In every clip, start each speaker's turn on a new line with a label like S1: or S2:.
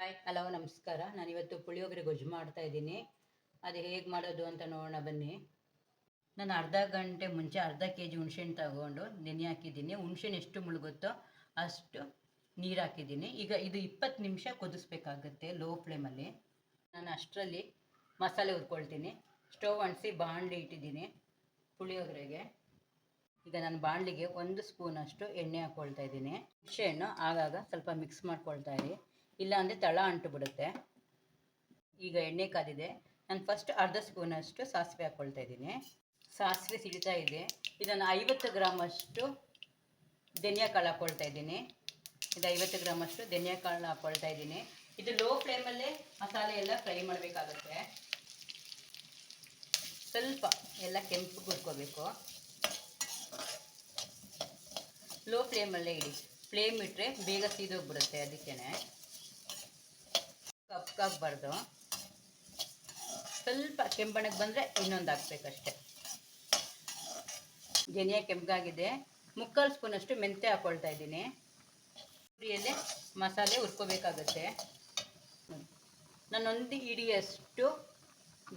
S1: Hi, hello, ನಮಸ್ಕಾರ. ನಾನಿವತ್ತು ಪುಳಿಯೋಗರೆ ಗೊಜ್ಜು ಮಾಡ್ತಾ ಇದ್ದೀನಿ. ಅದು ಹೇಗೆ ಮಾಡೋದು ಅಂತ ನೋಡೋಣ ಬನ್ನಿ. ನಾನು ಅರ್ಧ ಗಂಟೆ ಮುಂಚೆ ಅರ್ಧ ಕೆ ಜಿ ಹುಣ್ಸೆಹಣ್ಣು ತಗೊಂಡು ನೆನೆ ಹಾಕಿದ್ದೀನಿ. ಹುಣ್ಸೆಹಣ್ಣು ಎಷ್ಟು ಮುಳುಗುತ್ತೋ ಅಷ್ಟು ನೀರು ಹಾಕಿದ್ದೀನಿ. ಈಗ ಇದು ಇಪ್ಪತ್ತು ನಿಮಿಷ ಕುದಿಸ್ಬೇಕಾಗುತ್ತೆ ಲೋ ಫ್ಲೇಮಲ್ಲಿ. ನಾನು ಅಷ್ಟರಲ್ಲಿ ಮಸಾಲೆ ಹುರ್ಕೊಳ್ತೀನಿ. ಸ್ಟವ್ ಅಂಟಿಸಿ ಬಾಣಲಿ ಇಟ್ಟಿದ್ದೀನಿ ಪುಳಿಯೋಗರೆಗೆ. ಈಗ ನಾನು ಬಾಣಲಿಗೆ ಒಂದು ಸ್ಪೂನಷ್ಟು ಎಣ್ಣೆ ಹಾಕ್ಕೊಳ್ತಾ ಇದ್ದೀನಿ. ಹುಣಸೆಹಣ್ಣು ಆಗಾಗ ಸ್ವಲ್ಪ ಮಿಕ್ಸ್ ಮಾಡ್ಕೊಳ್ತಾ ಇರಿ. ಇಲ್ಲ ಅಂದರೆ ತಳ ಅಂಟು ಬಿಡುತ್ತೆ ಈಗ ಎಣ್ಣೆ ಕಾದಿದೆ. ನಾನು ಫಸ್ಟ್ ಅರ್ಧ ಸ್ಪೂನಷ್ಟು ಸಾಸಿವೆ ಹಾಕ್ಕೊಳ್ತಾ ಇದ್ದೀನಿ. ಸಾಸಿವೆ ಸಿಡಿತಾ ಇದೆ. ಇದನ್ನು ಐವತ್ತು ಗ್ರಾಮಷ್ಟು ಧನಿಯಾ ಕಾಳು ಹಾಕ್ಕೊಳ್ತಾ ಇದ್ದೀನಿ. ಇದು ಐವತ್ತು ಗ್ರಾಮಷ್ಟು ಧನಿಯಾ ಕಾಳು ಹಾಕ್ಕೊಳ್ತಾ ಇದ್ದೀನಿ. ಇದು ಲೋ ಫ್ಲೇಮಲ್ಲೇ ಮಸಾಲೆ ಎಲ್ಲ ಫ್ರೈ ಮಾಡಬೇಕಾಗುತ್ತೆ. ಸ್ವಲ್ಪ ಎಲ್ಲ ಕೆಂಪು ಹುರ್ಕೋಬೇಕು. ಲೋ ಫ್ಲೇಮಲ್ಲೇ ಇಡಿ. ಫ್ಲೇಮ್ ಇಟ್ಟರೆ ಬೇಗ ಸೀದೋಗ್ಬಿಡುತ್ತೆ ಅದಕ್ಕೇ ಕಪ್ಪಾಗಬಾರ್ದು ಸ್ವಲ್ಪ ಕೆಂಪಣಕ್ಕೆ ಬಂದರೆ ಇನ್ನೊಂದು ಹಾಕ್ಬೇಕಷ್ಟೆ. ಜನಿಯ ಕೆಂಪಾಗಿದೆ. ಮುಕ್ಕಾಲು ಸ್ಪೂನಷ್ಟು ಮೆಂತ್ಯ ಹಾಕ್ಕೊಳ್ತಾ ಇದ್ದೀನಿ. ಪುರಿಯಲ್ಲಿ ಮಸಾಲೆ ಹುರ್ಕೋಬೇಕಾಗುತ್ತೆ. ನಾನೊಂದು ಇಡಿಯಷ್ಟು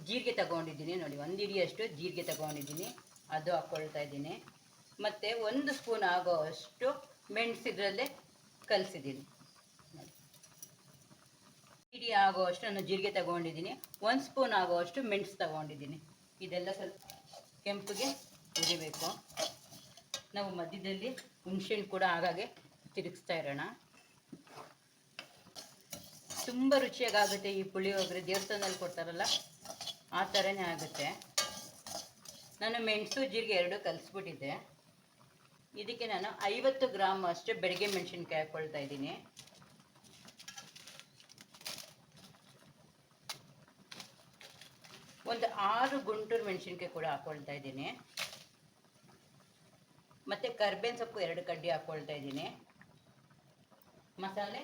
S1: ಜೀರಿಗೆ ತಗೊಂಡಿದ್ದೀನಿ ನೋಡಿ, ಒಂದು ಇಡಿಯಷ್ಟು ಜೀರಿಗೆ ತಗೊಂಡಿದ್ದೀನಿ. ಅದು ಹಾಕ್ಕೊಳ್ತಾ ಇದ್ದೀನಿ. ಮತ್ತು ಒಂದು ಸ್ಪೂನ್ ಆಗೋ ಅಷ್ಟು ಮೆಣಸಿದ್ರಲ್ಲೇ ಕಲಸಿದ್ದೀನಿ ಕಲಿಸಿದ್ದೀನಿ. ಇಡೀ ಆಗೋವಷ್ಟು ನಾನು ಜೀರಿಗೆ ತಗೊಂಡಿದ್ದೀನಿ. ಒಂದು ಸ್ಪೂನ್ ಆಗುವಷ್ಟು ಮೆಣಸು ತಗೊಂಡಿದ್ದೀನಿ. ಇದೆಲ್ಲ ಸ್ವಲ್ಪ ಕೆಂಪಿಗೆ ಹುರಿಬೇಕು. ನಾವು ಮಧ್ಯದಲ್ಲಿ ಹುಣಸೆಹಣ್ಣು ಕೂಡ ಆಗಾಗೆ ತಿರುಗಿಸ್ತಾ ಇರೋಣ. ತುಂಬ ರುಚಿಯಾಗುತ್ತೆ ಈ ಪುಳಿಯೋಗರೆ ದೇವಸ್ಥಾನದಲ್ಲಿ ಕೊಡ್ತಾರಲ್ಲ, ಆ ಥರನೇ ಆಗುತ್ತೆ. ನಾನು ಮೆಣಸು, ಜೀರಿಗೆ ಎರಡು ಕಲಿಸ್ಬಿಟ್ಟಿದ್ದೆ. ಇದಕ್ಕೆ ನಾನು ಐವತ್ತು ಗ್ರಾಮ್ ಅಷ್ಟು ಬೆಳಗ್ಗೆ ಮೆಣಸಿನ್ಕಾಯಿ ಹಾಕ್ಕೊಳ್ತಾ ಇದ್ದೀನಿ. ಒಂದು ಆರು ಗುಂಟೂರು ಮೆಣಸಿನ್ಕಾಯಿ ಕೂಡ ಹಾಕ್ಕೊಳ್ತಾ ಇದ್ದೀನಿ. ಮತ್ತು ಕರ್ಬೇವಿನ ಸೊಪ್ಪು ಎರಡು ಕಡ್ಡಿ ಹಾಕ್ಕೊಳ್ತಾ ಇದ್ದೀನಿ. ಮಸಾಲೆ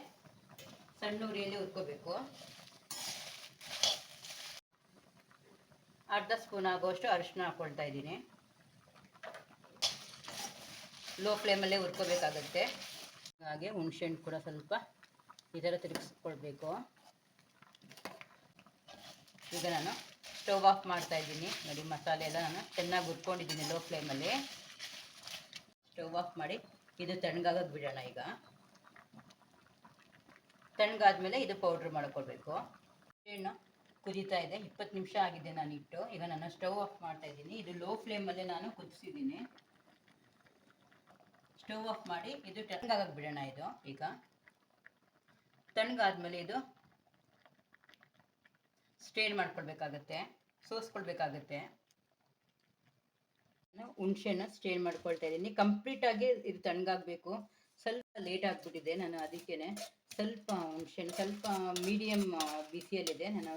S1: ಸಣ್ಣ ಉರಿಯಲ್ಲಿ ಹುರ್ಕೋಬೇಕು. ಅರ್ಧ ಸ್ಪೂನ್ ಆಗುವಷ್ಟು ಅರಿಶಿನ ಹಾಕ್ಕೊಳ್ತಾ ಇದ್ದೀನಿ. ಲೋ ಫ್ಲೇಮಲ್ಲೇ ಹುರ್ಕೋಬೇಕಾಗತ್ತೆ. ಹಾಗೆ ಹುಣ್ಸೆಹಣ್ಣು ಕೂಡ ಸ್ವಲ್ಪ ಈ ಥರ ತಿರುಗಿಸ್ಕೊಳ್ಬೇಕು. ಈಗ ನಾನು ಸ್ಟವ್ ಆಫ್ ಮಾಡ್ತಾ ಇದ್ದೀನಿ. ನೋಡಿ, ಮಸಾಲೆ ಎಲ್ಲ ನಾನು ಚೆನ್ನಾಗಿ ಹುರ್ಕೊಂಡಿದ್ದೀನಿ ಲೋ ಫ್ಲೇಮಲ್ಲಿ ಸ್ಟವ್ ಆಫ್ ಮಾಡಿ ಇದು ತಣ್ಣಗಾಗೋಕೆ ಬಿಡೋಣ ಈಗ. ತಣ್ಣಗಾದ್ಮೇಲೆ ಇದು ಪೌಡ್ರ್ ಮಾಡ್ಕೊಳ್ಬೇಕು ಏನು ಕುದೀತಾ ಇದೆ. ಇಪ್ಪತ್ತು ನಿಮಿಷ ಆಗಿದೆ ನಾನು ಇಟ್ಟು. ಈಗ ನಾನು ಸ್ಟವ್ ಆಫ್ ಮಾಡ್ತಾ ಇದ್ದೀನಿ. ಇದು ಲೋ ಫ್ಲೇಮಲ್ಲೇ ನಾನು ಕುದಿಸಿದ್ದೀನಿ. ಸ್ಟವ್ ಆಫ್ ಮಾಡಿ ಇದು ತಣ್ಣಗಾಗಕ್ಕೆ ಬಿಡೋಣ ಇದು ಈಗ. ತಣ್ಣಗಾದ್ಮೇಲೆ ಇದು ಸ್ಟೇನ್ ಮಾಡ್ಕೊಳ್ಬೇಕಾಗತ್ತೆ ಸೋಸ್ಕೊಳ್ಬೇಕಾಗತ್ತೆ. ನಾನು ಸ್ಟೇನ್ ಮಾಡ್ಕೊಳ್ತಾ ಇದ್ದೀನಿ. ಕಂಪ್ಲೀಟಾಗಿ ಇದು ತಣ್ಣಗಾಗಬೇಕು. ಸ್ವಲ್ಪ ಲೇಟ್ ಆಗಿಬಿಟ್ಟಿದೆ ನಾನು ಅದಕ್ಕೇ ಸ್ವಲ್ಪ ಹುಣ್ಸೆಹಣ್ಣು ಸ್ವಲ್ಪ ಮೀಡಿಯಮ್ ಬಿಸಿಯಲ್ಲಿದೆ. ನಾನು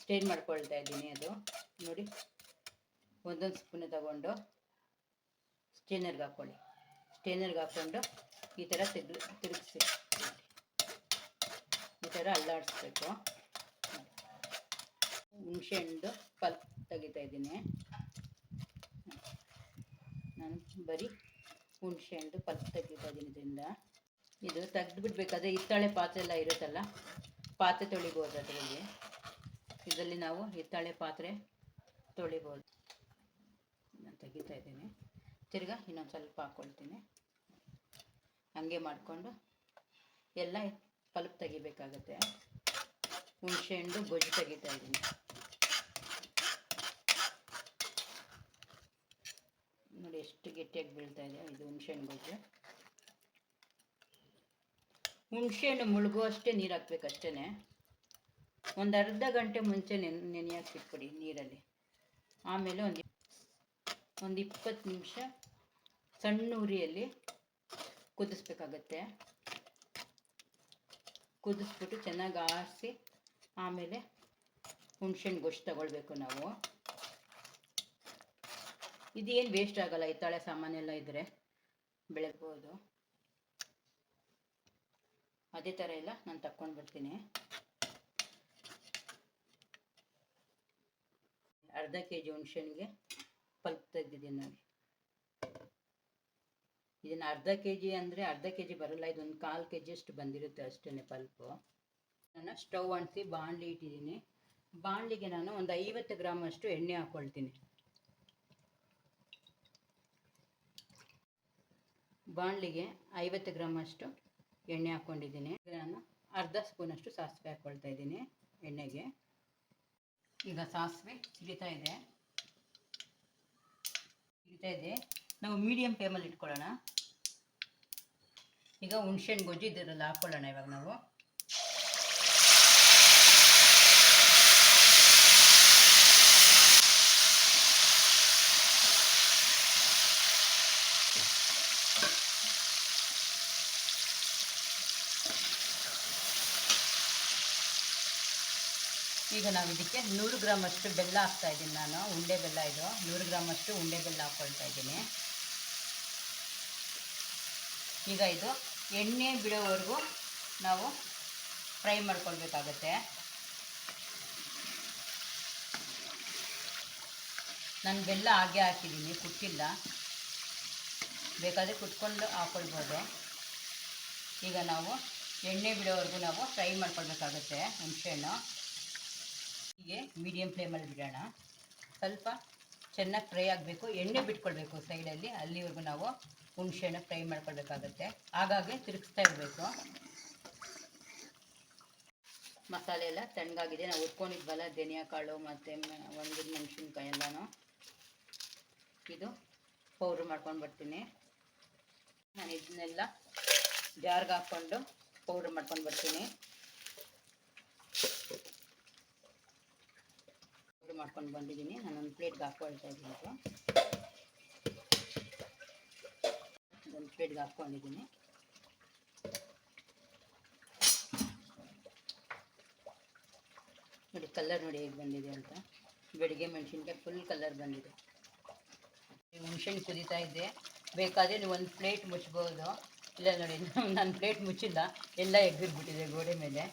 S1: ಸ್ಟೇನ್ ಮಾಡ್ಕೊಳ್ತಾ ಇದ್ದೀನಿ ಅದು. ನೋಡಿ, ಒಂದೊಂದು ಸ್ಪೂನ್ ತಗೊಂಡು ಸ್ಟೇನರ್ಗೆ ಹಾಕ್ಕೊಳ್ಳಿ. ಸ್ಟೇನರ್ಗೆ ಹಾಕ್ಕೊಂಡು ಈ ಥರ ತೆಗ್ದು ತಿರುಗಿಸಿ ಈ ಥರ ಅಲ್ಲಾಡಿಸ್ಬೇಕು. ಹುಣಸೆಹಣ್ಣು ಪಲ್ಪ್ ತೆಗಿತಾ ಇದ್ದೀನಿ. ನಾನು ಬರೀ ಹುಣಸೆಹಣ್ಣು ಪಲ್ಪ್ ತೆಗಿತಾ ಇದ್ದೀನಿ ಇದರಿಂದ. ಇದು ತೆಗೆದು ಬಿಡ್ಬೇಕಾದ್ರೆ ಹಿತ್ತಾಳೆ ಪಾತ್ರೆ ಎಲ್ಲ ಇರುತ್ತಲ್ಲ, ಪಾತ್ರೆ ತೊಳಿಬೋದು ಅದರಲ್ಲಿ. ಇದರಲ್ಲಿ ನಾವು ಹಿತ್ತಾಳೆ ಪಾತ್ರೆ ತೊಳಿಬೋದು. ನಾನು ತೆಗಿತಾ ಇದ್ದೀನಿ. ತಿರ್ಗಾ ಇನ್ನೊಂದು ಸ್ವಲ್ಪ ಹಾಕ್ಕೊಳ್ತೀನಿ ಹಾಗೆ ಮಾಡಿಕೊಂಡು ಎಲ್ಲ ಪಲ್ಪ್ ತೆಗಿಬೇಕಾಗತ್ತೆ. ಹುಣಸೆಹಣ್ಣು ಗೊಜ್ಜು ತೆಗಿತಾ ಇದ್ದೀನಿ. ನೋಡಿ ಎಷ್ಟು ಗಟ್ಟಿಯಾಗಿ ಬೀಳ್ತಾ ಇದೆ. ಇದು ಹುಣಸೆಹಣ್ಣು ಗೊಜ್ಜು. ಹುಣಸೆಹಣ್ಣು ಮುಳುಗುವಷ್ಟೇ ನೀರು ಹಾಕ್ಬೇಕು ಅಷ್ಟೇ ಒಂದು ಅರ್ಧ ಗಂಟೆ ಮುಂಚೆ ನೆನೆ ನೆನೆಯಾಗಿ ನೀರಲ್ಲಿ. ಆಮೇಲೆ ಒಂದು ಒಂದು ಇಪ್ಪತ್ತು ನಿಮಿಷ ಸಣ್ಣ ಉರಿಯಲ್ಲಿ ಕುದಿಸ್ಬೇಕಾಗತ್ತೆ. ಕುದಿಸ್ಬಿಟ್ಟು ಚೆನ್ನಾಗಿ ಆರಿಸಿ ಆಮೇಲೆ ಹುಣಸೆಹಣ್ಣು ಗೊಜ್ಜು ತಗೊಳ್ಬೇಕು ನಾವು. ಇದೇನು ವೇಸ್ಟ್ ಆಗಲ್ಲ ಹಿತ್ತಾಳೆ ಸಾಮಾನೆಲ್ಲ ಇದ್ದರೆ ಬೆಳಗ್ಬೋದು ಅದೇ ಥರ ಎಲ್ಲ ನಾನು ತಕ್ಕೊಂಡು ಬರ್ತೀನಿ ಅರ್ಧ ಕೆ ಜಿ ಹುಣ್ಸೆಹಣ್ಣಿಗೆ ಪಲ್ಪ್ ತೆಗ್ದಿದ್ದೀನಿ ನೋಡಿ. ಇದನ್ನು ಅರ್ಧ ಕೆ ಜಿ ಅಂದರೆ ಅರ್ಧ ಕೆ ಜಿ ಬರಲ್ಲ, ಇದೊಂದು ಕಾಲು ಕೆ ಜಿ ಅಷ್ಟು ಬಂದಿರುತ್ತೆ ಅಷ್ಟೇ ಪಲ್ಪು. ನಾನು ಸ್ಟವ್ ಅಂಟಿಸಿ ಬಾಣಲಿ ಇಟ್ಟಿದ್ದೀನಿ. ಬಾಣಲಿಗೆ ನಾನು ಒಂದು ಐವತ್ತು ಗ್ರಾಮ್ ಅಷ್ಟು ಎಣ್ಣೆ ಹಾಕ್ಕೊಳ್ತೀನಿ ಬಾಣಲಿಗೆ ಐವತ್ತು ಗ್ರಾಮ್ ಅಷ್ಟು ಎಣ್ಣೆ ಹಾಕ್ಕೊಂಡಿದ್ದೀನಿ. ನಾನು ಅರ್ಧ ಸ್ಪೂನಷ್ಟು ಸಾಸಿವೆ ಹಾಕ್ಕೊಳ್ತಾ ಇದ್ದೀನಿ ಎಣ್ಣೆಗೆ. ಈಗ ಸಾಸಿವೆ ಸಿಡಿತಾ ಇದೆ. ಸಿಡಿತಾ ಇದೆ. ನಾವು ಮೀಡಿಯಮ್ ಫ್ಲೇಮಲ್ಲಿ ಇಟ್ಕೊಳ್ಳೋಣ. ಈಗ ಹುಣ್ಸೆಹಣ್ಣು ಗೊಜ್ಜು ಇದರಲ್ಲಿ ಹಾಕ್ಕೊಳ್ಳೋಣ ಇವಾಗ ನಾವು. ಈಗ ನಾವು ಇದಕ್ಕೆ ನೂರು ಗ್ರಾಮಷ್ಟು ಬೆಲ್ಲ ಹಾಕ್ತಾ ಇದ್ದೀನಿ ನಾನು, ಉಂಡೆ ಬೆಲ್ಲ ಇದು. ನೂರು ಗ್ರಾಮಷ್ಟು ಉಂಡೆ ಬೆಲ್ಲ ಹಾಕ್ಕೊಳ್ತಾ ಇದ್ದೀನಿ. ಈಗ ಇದು ಎಣ್ಣೆ ಬಿಡೋವರೆಗೂ ನಾವು ಫ್ರೈ ಮಾಡ್ಕೊಳ್ಬೇಕಾಗತ್ತೆ. ನಾನು ಬೆಲ್ಲ ಹಾಗೆ ಹಾಕಿದ್ದೀನಿ, ಕುಟ್ಟಿಲ್ಲ. ಬೇಕಾದರೆ ಕುಟ್ಕೊಂಡು ಹಾಕ್ಕೊಳ್ಬೋದು ಈಗ ನಾವು ಎಣ್ಣೆ ಬಿಡೋವರೆಗೂ ನಾವು ಫ್ರೈ ಮಾಡ್ಕೊಳ್ಬೇಕಾಗತ್ತೆ, ಹುಣಸೆಹಣ್ಣು. ಹೀಗೆ ಮೀಡಿಯಮ್ ಫ್ಲೇಮಲ್ಲಿ ಬಿಡೋಣ. ಸ್ವಲ್ಪ ಚೆನ್ನಾಗಿ ಫ್ರೈ ಆಗಬೇಕು. ಎಣ್ಣೆ ಬಿಟ್ಕೊಳ್ಬೇಕು ಸೈಡಲ್ಲಿ ಅಲ್ಲಿವರೆಗೂ ನಾವು ಹುಣಸೆಹಣ್ಣು ಫ್ರೈ ಮಾಡ್ಕೊಳ್ಬೇಕಾಗತ್ತೆ. ಹಾಗಾಗಿ ತಿರುಗಿಸ್ತಾ ಇರಬೇಕು. ಮಸಾಲೆ ಎಲ್ಲ ತಣ್ಣಗಾಗಿದೆ. ನಾವು ಉಟ್ಕೊಂಡಿದ್ವಲ್ಲ ಧನಿಯಾ ಕಾಳು ಮತ್ತು ಒಂದು ಮೆಣಸಿನ್ಕಾಯಿ ಎಲ್ಲನೂ. ಇದು ಪೌಡ್ರ್ ಮಾಡ್ಕೊಂಡು ಬರ್ತೀನಿ. ನಾನು ಇದನ್ನೆಲ್ಲ ಜಾರ್ಗೆ ಹಾಕ್ಕೊಂಡು ಪೌಡ್ರ್ ಮಾಡ್ಕೊಂಡು ಬರ್ತೀನಿ. ಮಾಡ್ಕೊಂಡು ಬಂದಿದ್ದೀನಿ. ನಾನು ಒಂದು ಪ್ಲೇಟ್ಗೆ ಹಾಕ್ಕೊಳ್ತಾ ಇದ್ದೀನಿ ಇದು ಒಂದು ಪ್ಲೇಟ್ಗೆ ಹಾಕ್ಕೊಂಡಿದ್ದೀನಿ ನೋಡಿ, ಕಲರ್ ನೋಡಿ ಹೇಗೆ ಬಂದಿದೆ ಅಂತ. ಬೆಳಿಗ್ಗೆ ಮೆಣಸಿನ್ಕಾಯಿ ಫುಲ್ ಕಲರ್ ಬಂದಿದೆ. ಹುಣ್ಸೆಹಣ್ಣು ಕುದೀತಾ ಇದೆ ಬೇಕಾದರೆ ನೀವು ಒಂದು ಪ್ಲೇಟ್ ಮುಚ್ಬೋದು. ಇಲ್ಲ ನೋಡಿ ನಾನು ಪ್ಲೇಟ್ ಮುಚ್ಚಿಲ್ಲ. ಎಲ್ಲ ಎಗ್ಗಿರ್ಬಿಟ್ಟಿದೆ ಗೋಡೆ ಮೇಲೆ.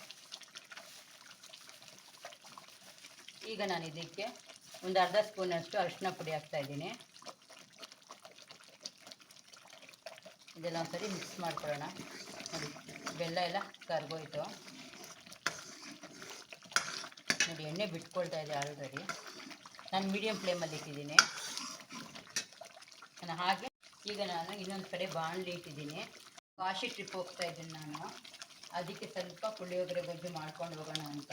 S1: ಈಗ ನಾನು ಇದಕ್ಕೆ ಒಂದು ಅರ್ಧ ಸ್ಪೂನಷ್ಟು ಅರಿಶಿನ ಪುಡಿ ಹಾಕ್ತಾ ಇದ್ದೀನಿ. ಇದೆಲ್ಲ ಒಂದ್ಸರಿ ಮಿಕ್ಸ್ ಮಾಡ್ಕೊಳ್ಳೋಣ. ನೋಡಿ, ಬೆಲ್ಲ ಎಲ್ಲ ಕರ್ಗೋಯ್ತು. ನೋಡಿ, ಎಣ್ಣೆ ಬಿಟ್ಕೊಳ್ತಾ ಇದೆ ಆಲ್ರೆಡಿ. ನಾನು ಮೀಡಿಯಮ್ ಫ್ಲೇಮಲ್ಲಿ ಇಟ್ಟಿದ್ದೀನಿ. ನಾನು ಹಾಗೆ, ಈಗ ನಾನು ಇನ್ನೊಂದು ಕಡೆ ಬಾಣಲಿ ಇಟ್ಟಿದ್ದೀನಿ. ಕಾಶಿ ಟ್ರಿಪ್ ಹೋಗ್ತಾ ಇದ್ದೀನಿ ನಾನು. ಅದಕ್ಕೆ ಸ್ವಲ್ಪ ಪುಳಿಯೋಗರೆ ಬಗ್ಗೆ ಮಾಡ್ಕೊಂಡು ಹೋಗೋಣ ಅಂತ.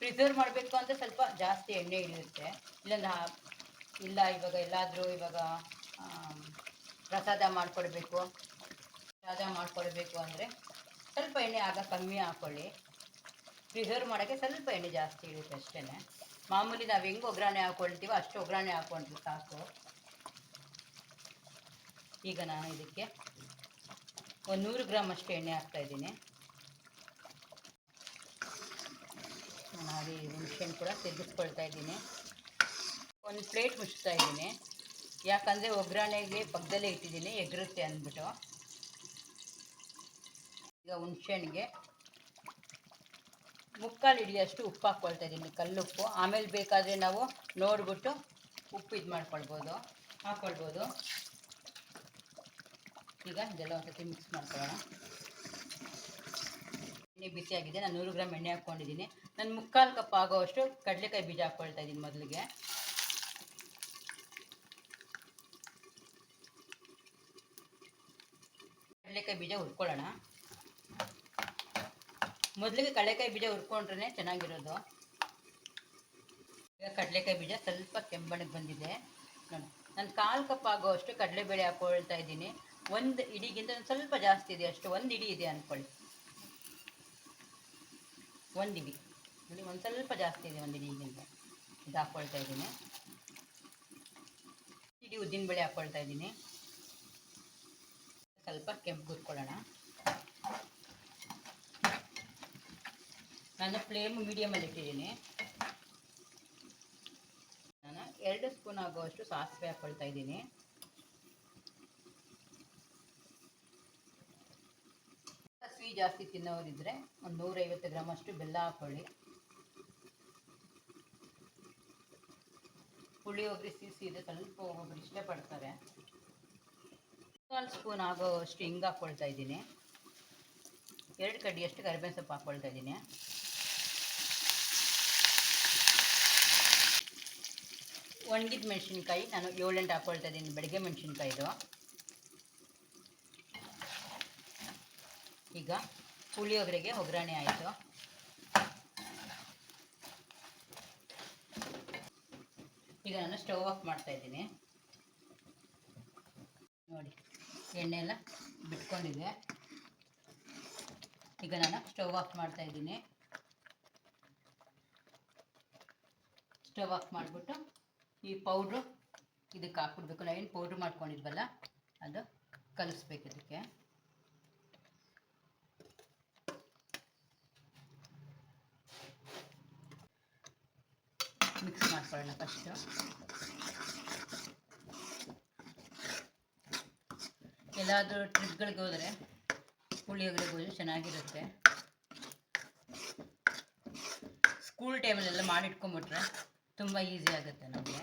S1: ಪ್ರಿಸರ್ವ್ ಮಾಡಬೇಕು ಅಂದರೆ ಸ್ವಲ್ಪ ಜಾಸ್ತಿ ಎಣ್ಣೆ ಹಿಡಿಯುತ್ತೆ. ಇಲ್ಲಾಂದ್ರೆ ಇಲ್ಲ, ಇವಾಗ ಎಲ್ಲಾದರೂ ಇವಾಗ ಪ್ರಸಾದ ಮಾಡಿಕೊಡ್ಬೇಕು. ಪ್ರಸಾದ ಮಾಡಿಕೊಡ್ಬೇಕು ಅಂದರೆ ಸ್ವಲ್ಪ ಎಣ್ಣೆ ಆಗ ಕಮ್ಮಿ ಹಾಕ್ಕೊಳ್ಳಿ ಪ್ರಿಸರ್ವ್ ಮಾಡೋಕ್ಕೆ ಸ್ವಲ್ಪ ಎಣ್ಣೆ ಜಾಸ್ತಿ ಇರುತ್ತೆ ಅಷ್ಟೇ ಮಾಮೂಲಿ ನಾವು ಹೆಂಗೆ ಒಗ್ಗರಣೆ ಹಾಕ್ಕೊಳ್ತೀವೋ ಅಷ್ಟು ಒಗ್ಗರಣೆ ಹಾಕ್ಕೊಂಡ್ರೆ ಸಾಕು. ಈಗ ನಾನು ಇದಕ್ಕೆ ಒಂದು ನೂರು ಗ್ರಾಮ್ ಅಷ್ಟು ಎಣ್ಣೆ ಹಾಕ್ತಾ ಹಾಗೆ ಹುಣಸೆಹಣ್ಣು ಕೂಡ ತೆಗೆದುಕೊಳ್ತಾ ಇದ್ದೀನಿ. ಒಂದು ಪ್ಲೇಟ್ ಮುಚ್ತಾ ಇದ್ದೀನಿ. ಯಾಕಂದರೆ ಒಗ್ಗರಣೆಗೆ ಪಕ್ಕದಲ್ಲೇ ಇಟ್ಟಿದ್ದೀನಿ ಎಗರುತ್ತೆ ಅಂದ್ಬಿಟ್ಟು. ಈಗ ಹುಣಸೆಹಣ್ಣಿಗೆ ಮುಕ್ಕಾಲು ಹಿಡಿಯಷ್ಟು ಉಪ್ಪು ಹಾಕ್ಕೊಳ್ತಾ ಇದ್ದೀನಿ, ಕಲ್ಲುಪ್ಪು. ಆಮೇಲೆ ಬೇಕಾದರೆ ನಾವು ನೋಡಿಬಿಟ್ಟು ಉಪ್ಪು ಇದು ಮಾಡ್ಕೊಳ್ಬೋದು, ಹಾಕ್ಕೊಳ್ಬೋದು. ಈಗ ಇದೆಲ್ಲ ಒಂದ್ಸತಿ ಮಿಕ್ಸ್ ಮಾಡ್ಕೊಳ್ಳೋಣ. ಎಣ್ಣೆ ಬಿಸಿಯಾಗಿದೆ ನಾನು ನೂರು ಗ್ರಾಮ್ ಎಣ್ಣೆ ಹಾಕ್ಕೊಂಡಿದ್ದೀನಿ. ನಾನು ಮುಕ್ಕಾಲು ಕಪ್ ಆಗೋವಷ್ಟು ಕಡಲೆಕಾಯಿ ಬೀಜ ಹಾಕ್ಕೊಳ್ತಾ ಇದ್ದೀನಿ ಮೊದಲಿಗೆ. ಕಡಲೆಕಾಯಿ ಬೀಜ ಹುರ್ಕೊಳ್ಳೋಣ. ಮೊದಲಿಗೆ ಕಡಲೆಕಾಯಿ ಬೀಜ ಹುರ್ಕೊಂಡ್ರೆ ಚೆನ್ನಾಗಿರೋದು. ಈಗ ಕಡಲೆಕಾಯಿ ಬೀಜ ಸ್ವಲ್ಪ ಕೆಂಬಣಕ್ಕೆ ಬಂದಿದೆ. ನೋಡಿ, ನಾನು ಕಾಲು ಕಪ್ ಆಗೋವಷ್ಟು ಕಡಲೆಬೇಳೆ ಹಾಕ್ಕೊಳ್ತಾ ಇದ್ದೀನಿ ಒಂದು ಇಡಿಗಿಂತ ಸ್ವಲ್ಪ ಜಾಸ್ತಿ ಇದೆ ಅಷ್ಟು, ಒಂದು ಇಡಿ ಇದೆ ಅಂದ್ಕೊಳ್ಳಿ ಒಂದು ಒಂದು ಸ್ವಲ್ಪ ಜಾಸ್ತಿ ಇದೆ, ಒಂದು ಇಡಿಗಿಂತ ಇದು ಹಾಕ್ಕೊಳ್ತಾ ಇದ್ದೀನಿ. ಇಡಿ ಉದ್ದಿನಬೇಳೆ ಹಾಕ್ಕೊಳ್ತಾ ಇದ್ದೀನಿ. ಸ್ವಲ್ಪ ಕೆಂಪು ಕೂತ್ಕೊಳ್ಳೋಣ ನಾನು ಫ್ಲೇಮ್ ಮೀಡಿಯಮಲ್ಲಿ ಇಟ್ಟಿದ್ದೀನಿ. ನಾನು ಎರಡು ಸ್ಪೂನ್ ಆಗುವಷ್ಟು ಸಾಸಿವೆ ಹಾಕ್ಕೊಳ್ತಾ ಇದ್ದೀನಿ. ಜಾಸ್ತಿ ತಿನ್ನೋರಿದ್ರೆ ಒಂದು ನೂರೈವತ್ತು ಗ್ರಾಮ್ ಅಷ್ಟು ಬೆಲ್ಲ ಹಾಕ್ಕೊಳ್ಳಿ ಪುಳಿಯೋಗರೆ ಸಿಹಿ ಇದೆ, ಸ್ವಲ್ಪ ಒಬ್ಬೊಬ್ರು ಇಷ್ಟಪಡ್ತಾರೆ ಕಾಲು ಸ್ಪೂನ್ ಆಗೋವಷ್ಟು ಹಿಂಗೆ ಹಾಕ್ಕೊಳ್ತಾ ಇದ್ದೀನಿ. ಎರಡು ಕಡ್ಡಿಯಷ್ಟು ಕರಿಬೇವು ಸೊಪ್ಪು ಹಾಕ್ಕೊಳ್ತಾ ಇದ್ದೀನಿ. ಒಣಗಿದ ಮೆಣಸಿನ್ಕಾಯಿ, ನಾನು ಏಳೆಂಟು ಹಾಕ್ಕೊಳ್ತಾ ಇದ್ದೀನಿ, ಬೆಳಗ್ಗೆ ಮೆಣಸಿನ್ಕಾಯಿದು. ಈಗ ಪುಳಿಯೋಗರೆಗೆ ಒಗ್ಗರಣೆ ಆಯಿತು. ಈಗ ನಾನು ಸ್ಟವ್ ಆಫ್ ಮಾಡ್ತಾ ಇದ್ದೀನಿ. ನೋಡಿ, ಎಣ್ಣೆ ಎಲ್ಲ ಬಿಟ್ಕೊಂಡಿದೆ. ಈಗ ನಾನು ಸ್ಟವ್ ಆಫ್ ಮಾಡ್ತಾ ಇದ್ದೀನಿ. ಸ್ಟವ್ ಆಫ್ ಮಾಡಿಬಿಟ್ಟು ಈ ಪೌಡ್ರು ಇದಕ್ಕೆ ಹಾಕ್ಬಿಡ್ಬೇಕು. ಲೈನ್ ಏನು ಪೌಡ್ರ್ ಮಾಡ್ಕೊಂಡಿದ್ವಲ್ಲ, ಅದು ಕಲಿಸ್ಬೇಕು ಇದಕ್ಕೆ ಮಿಕ್ಸ್ ಮಾಡ್ಕೊಳ್ಳೋಣ ಫಸ್ಟು. ಎಲ್ಲಾದರೂ ಟ್ರಿಪ್ಗಳಿಗೆ ಹೋದರೆ ಪುಳಿಯೋಗರೆ ಹೋದ್ರೆ ಚೆನ್ನಾಗಿರುತ್ತೆ. ಸ್ಕೂಲ್ ಟೈಮಲ್ಲೆಲ್ಲ ಮಾಡಿಟ್ಕೊಂಬಿಟ್ರೆ ತುಂಬ ಈಸಿ ಆಗುತ್ತೆ ನಮಗೆ.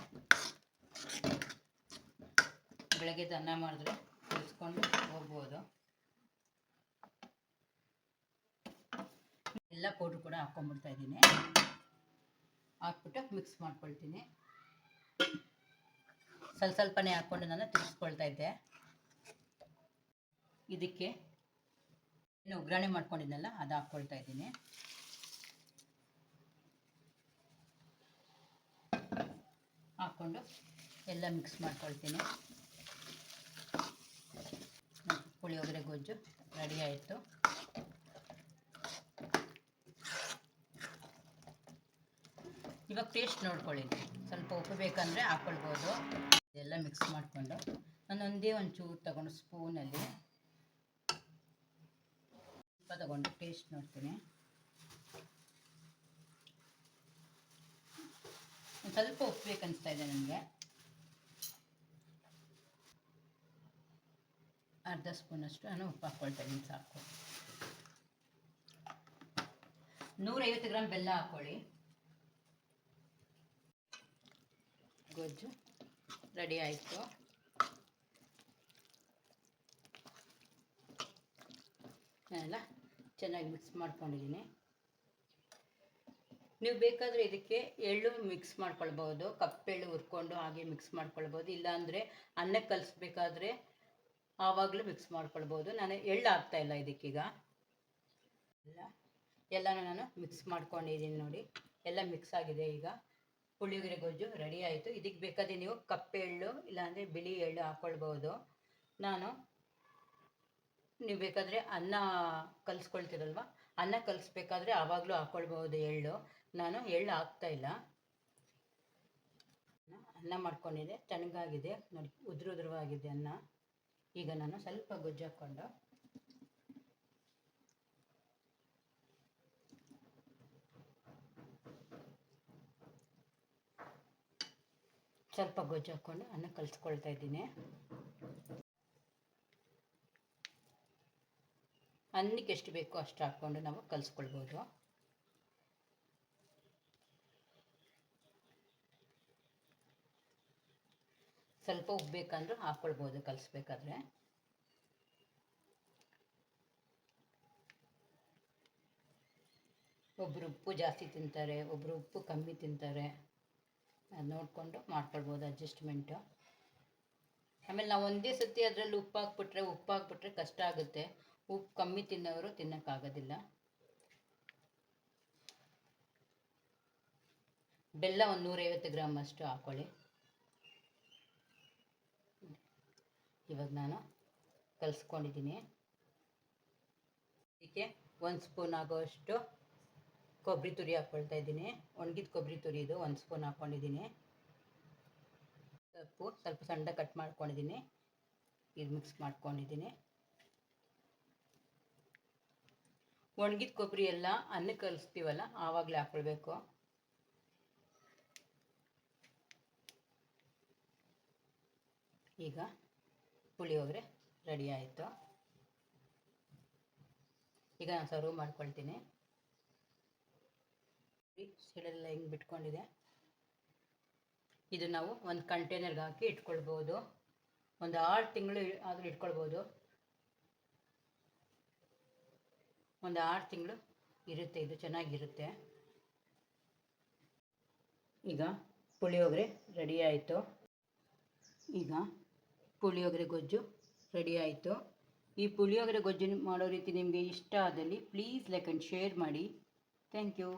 S1: ಬೆಳಗ್ಗೆ ಅನ್ನ ಮಾಡಿದ್ರೆ ಕಲಿಸ್ಕೊಂಡು ಹೋಗ್ಬೋದು. ಎಲ್ಲ ಪೌಡ್ರ್ ಕೂಡ ಹಾಕ್ಕೊಂಬಿಡ್ತಾ ಇದ್ದೀನಿ. ಹಾಕ್ಬಿಟ್ಟು ಮಿಕ್ಸ್ ಮಾಡ್ಕೊಳ್ತೀನಿ. ಸ್ವಲ್ಪ ಸ್ವಲ್ಪನೇ ಹಾಕ್ಕೊಂಡು ನಾನು ತಿರ್ಗಿಸ್ಕೊಳ್ತಾ ಇದ್ದೆ. ಇದಕ್ಕೆ ಏನು ಒಗ್ಗರಣೆ ಮಾಡ್ಕೊಂಡಿದ್ನಲ್ಲ, ಅದು ಹಾಕ್ಕೊಳ್ತಾ ಇದ್ದೀನಿ. ಹಾಕ್ಕೊಂಡು ಎಲ್ಲ ಮಿಕ್ಸ್ ಮಾಡ್ಕೊಳ್ತೀನಿ. ಪುಳಿಯೋಗರೆ ಗೊಜ್ಜು ರೆಡಿ ಆಯಿತು. ಇವಾಗ ಟೇಸ್ಟ್ ನೋಡ್ಕೊಳ್ಳಿ ಸ್ವಲ್ಪ ಉಪ್ಪು ಬೇಕಂದರೆ ಹಾಕ್ಕೊಳ್ಬೋದು ಇದೆಲ್ಲ ಮಿಕ್ಸ್ ಮಾಡಿಕೊಂಡು ನಾನು ಒಂದೇ ಚೂರು ತಗೊಂಡು ಸ್ಪೂನಲ್ಲಿ ಸ್ವಲ್ಪ ತಗೊಂಡು ಟೇಸ್ಟ್ ನೋಡ್ತೀನಿ. ಸ್ವಲ್ಪ ಉಪ್ಪು ಬೇಕನ್ನಿಸ್ತಾ ಇದೆ ನನಗೆ. ಅರ್ಧ ಸ್ಪೂನಷ್ಟು ನಾನು ಉಪ್ಪು ಹಾಕ್ಕೊಳ್ತಾ ಸಾಕು. ನೂರೈವತ್ತು ಗ್ರಾಮ್ ಬೆಲ್ಲ ಹಾಕ್ಕೊಳ್ಳಿ ಗೊಜ್ಜು. ರೆಡಿ ಆಯಿತು. ನಾನೆಲ್ಲ ಚೆನ್ನಾಗಿ ಮಿಕ್ಸ್ ಮಾಡ್ಕೊಂಡಿದ್ದೀನಿ. ನೀವು ಬೇಕಾದರೆ ಇದಕ್ಕೆ ಎಳ್ಳು ಮಿಕ್ಸ್ ಮಾಡ್ಕೊಳ್ಬೋದು ಕಪ್ಪೆಳ್ಳು ಹುರ್ಕೊಂಡು ಹಾಗೆ ಮಿಕ್ಸ್ ಮಾಡ್ಕೊಳ್ಬೋದು ಇಲ್ಲಾಂದರೆ ಅನ್ನಕ್ಕೆ ಕಲಿಸ್ಬೇಕಾದ್ರೆ ಆವಾಗಲೂ ಮಿಕ್ಸ್ ಮಾಡ್ಕೊಳ್ಬೋದು ನಾನು ಎಳ್ಳು ಹಾಕ್ತಾ ಇಲ್ಲ ಇದಕ್ಕೀಗ. ಎಲ್ಲ, ಎಲ್ಲನೂ ನಾನು ಮಿಕ್ಸ್ ಮಾಡ್ಕೊಂಡಿದ್ದೀನಿ ನೋಡಿ. ಎಲ್ಲ ಮಿಕ್ಸ್ ಆಗಿದೆ ಈಗ. ಪುಳಿಯೋಗರೆ ಗೊಜ್ಜು ರೆಡಿ ಆಯಿತು. ಇದಕ್ಕೆ ಬೇಕಾದ್ರೆ ನೀವು ಕಪ್ಪೆ ಎಳ್ಳು, ಇಲ್ಲಾಂದರೆ ಬಿಳಿ ಎಳ್ಳು ಹಾಕ್ಕೊಳ್ಬೋದು ನಾನು ನೀವು ಬೇಕಾದರೆ ಅನ್ನ ಕಲಿಸ್ಕೊಳ್ತೀರಲ್ವ? ಅನ್ನ ಕಲಿಸ್ಬೇಕಾದ್ರೆ ಆವಾಗಲೂ ಹಾಕ್ಕೊಳ್ಬೋದು ಎಳ್ಳು. ನಾನು ಎಳ್ಳು ಹಾಕ್ತಾ ಇಲ್ಲ. ಅನ್ನ ಮಾಡ್ಕೊಂಡಿದ್ದೆ. ತಣ್ಣಗಾಗಿದೆ. ನೋಡಿ ಉದುರು ಉದುರವಾಗಿದೆ ಅನ್ನ. ಈಗ ನಾನು ಸ್ವಲ್ಪ ಗೊಜ್ಜು ಹಾಕ್ಕೊಂಡು ಸ್ವಲ್ಪ ಗೊಜ್ಜು ಹಾಕ್ಕೊಂಡು ಅನ್ನ ಕಲಿಸ್ಕೊಳ್ತಾ ಇದ್ದೀನಿ. ಅನ್ನಕ್ಕೆ ಎಷ್ಟು ಬೇಕೋ ಅಷ್ಟು ಹಾಕ್ಕೊಂಡು ನಾವು ಕಲಿಸ್ಕೊಳ್ಬೋದು. ಸ್ವಲ್ಪ ಉಪ್ಪು ಬೇಕಂದ್ರೂ ಹಾಕ್ಕೊಳ್ಬೋದು ಕಲಿಸ್ಬೇಕಾದ್ರೆ. ಒಬ್ಬರು ಉಪ್ಪು ಜಾಸ್ತಿ ತಿಂತಾರೆ ಒಬ್ಬರು ಉಪ್ಪು ಕಮ್ಮಿ ತಿಂತಾರೆ. ಅದು ನೋಡಿಕೊಂಡು ಮಾಡ್ಕೊಳ್ಬೋದು ಅಡ್ಜಸ್ಟ್ಮೆಂಟು ಆಮೇಲೆ ನಾವು ಒಂದೇ ಸತಿ ಅದರಲ್ಲಿ ಉಪ್ಪು ಹಾಕ್ಬಿಟ್ರೆ ಉಪ್ಪು ಹಾಕ್ಬಿಟ್ರೆ ಕಷ್ಟ ಆಗುತ್ತೆ. ಉಪ್ಪು ಕಮ್ಮಿ ತಿನ್ನೋರು ತಿನ್ನೋಕ್ಕಾಗೋದಿಲ್ಲ. ಬೆಲ್ಲ ಒಂದು ನೂರೈವತ್ತು ಗ್ರಾಮ್ ಅಷ್ಟು ಹಾಕ್ಕೊಳ್ಳಿ ಇವಾಗ ನಾನು ಕಲಿಸ್ಕೊಂಡಿದ್ದೀನಿ ಇದಕ್ಕೆ ಒಂದು ಸ್ಪೂನ್ ಆಗೋಷ್ಟು ಕೊಬ್ಬರಿ ತುರಿ ಹಾಕ್ಕೊಳ್ತಾ ಇದ್ದೀನಿ. ಒಣಗಿದ ಕೊಬ್ಬರಿ ತುರಿ ಇದು, ಒಂದು ಸ್ಪೂನ್ ಹಾಕ್ಕೊಂಡಿದ್ದೀನಿ ಸೊಪ್ಪು ಸ್ವಲ್ಪ ಸಣ್ಣ ಕಟ್ ಮಾಡ್ಕೊಂಡಿದ್ದೀನಿ. ಇದು ಮಿಕ್ಸ್ ಮಾಡ್ಕೊಂಡಿದ್ದೀನಿ. ಒಣಗಿದ ಕೊಬ್ಬರಿ ಎಲ್ಲ ಅನ್ನಕ್ಕೆ ಕಲಿಸ್ತೀವಲ್ಲ, ಆವಾಗಲೇ ಹಾಕ್ಕೊಳ್ಬೇಕು ಈಗ ಪುಳಿಯೋಗರೆ ರೆಡಿ ಆಯಿತು. ಈಗ ನಾನು ಸರ್ವ್ ಮಾಡ್ಕೊಳ್ತೀನಿ. ಸೈಡೆಲ್ಲ ಹಿಂಗೆ ಬಿಟ್ಕೊಂಡಿದೆ. ಇದು ನಾವು ಒಂದು ಕಂಟೈನರ್ಗೆ ಹಾಕಿ ಇಟ್ಕೊಳ್ಬೋದು. ಒಂದು ಆರು ತಿಂಗಳು ಆದರೂ ಇಟ್ಕೊಳ್ಬೋದು. ಒಂದು ಆರು ತಿಂಗಳು ಇರುತ್ತೆ, ಇದು ಚೆನ್ನಾಗಿರುತ್ತೆ. ಈಗ ಪುಳಿಯೋಗರೆ ರೆಡಿ ಆಯಿತು. ಈಗ ಪುಳಿಯೋಗರೆ ಗೊಜ್ಜು ರೆಡಿ ಆಯಿತು. ಈ ಪುಳಿಯೋಗರೆ ಗೊಜ್ಜು ಮಾಡೋ ರೀತಿ ನಿಮಗೆ ಇಷ್ಟ ಆದಲ್ಲಿ ಪ್ಲೀಸ್ ಲೈಕ್ ಆ್ಯಂಡ್ ಶೇರ್ ಮಾಡಿ. Thank you.